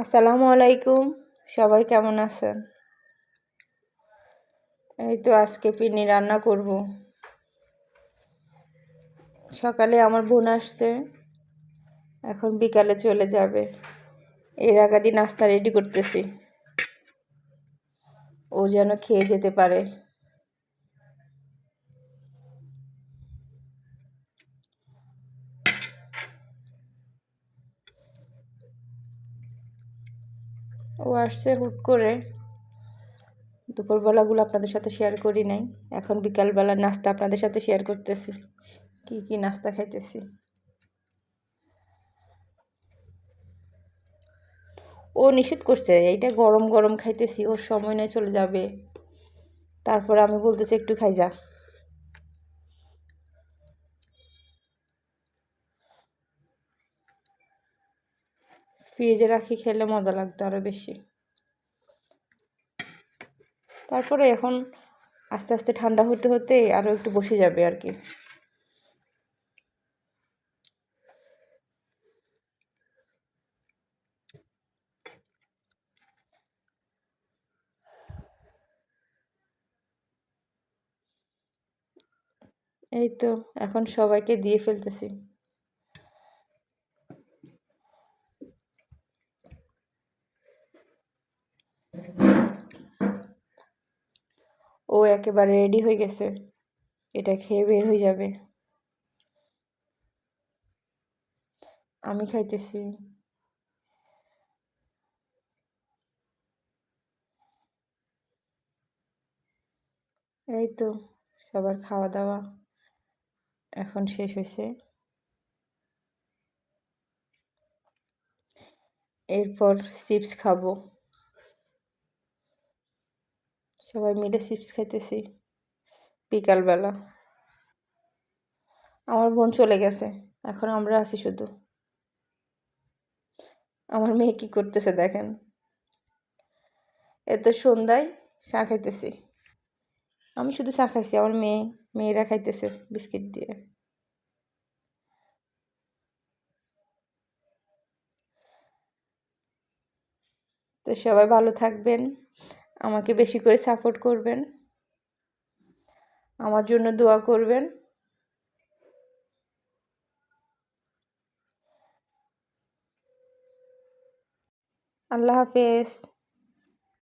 আসসালামু আলাইকুম। সবাই কেমন আছেন? এই তো আজকে পিনি রান্না করব। সকালে আমার বোন আসছে, এখন বিকালে চলে যাবে। এর আগাদি নাস্তা রেডি করতেছি। ও যেন খেয়ে যেতে পারে। ও আসছে হুট করে। দুপুরবেলাগুলো আপনাদের সাথে শেয়ার করি নাই। এখন বিকালবেলা নাস্তা আপনাদের সাথে শেয়ার করতেছি। কি কি নাস্তা খাইতেছি? ও নিষেধ করছে, এইটা গরম গরম খাইতেছি, ওর সময় নেই চলে যাবে। তারপরে আমি বলতেছি, একটু খাই যা। ফ্রিজে রাখি খেলে মজা লাগতো আরও বেশি। তারপরে এখন আস্তে আস্তে ঠান্ডা হতে হতে আরও একটু বসে যাবে আর কি। এই তো, এখন সবাইকে দিয়ে ফেলতেছি। ও একেবারে রেডি হয়ে গেছে। এটা খেয়ে বের হয়ে যাবে। আমি খাইতেছি। এই তো, সবার খাওয়া দাওয়া এখন শেষ হয়েছে। এরপর চিপস খাব। সবাই মিলে চিপস খাইতেছি বিকালবেলা। আমার বোন চলে গেছে, এখন আমরা আছি শুধু। আমার মেয়ে কি করতেছে দেখেন। এত সন্ধ্যায় চা খাইতেছি। আমি শুধু চা খাইছি, আমার মেয়ে, মেয়েরা খাইতেছে বিস্কিট দিয়ে। তো সবাই ভালো থাকবেন। আমাকে বেশি করে সাপোর্ট করবেন। আমার জন্য দোয়া করবেন। আল্লাহ হাফেজ।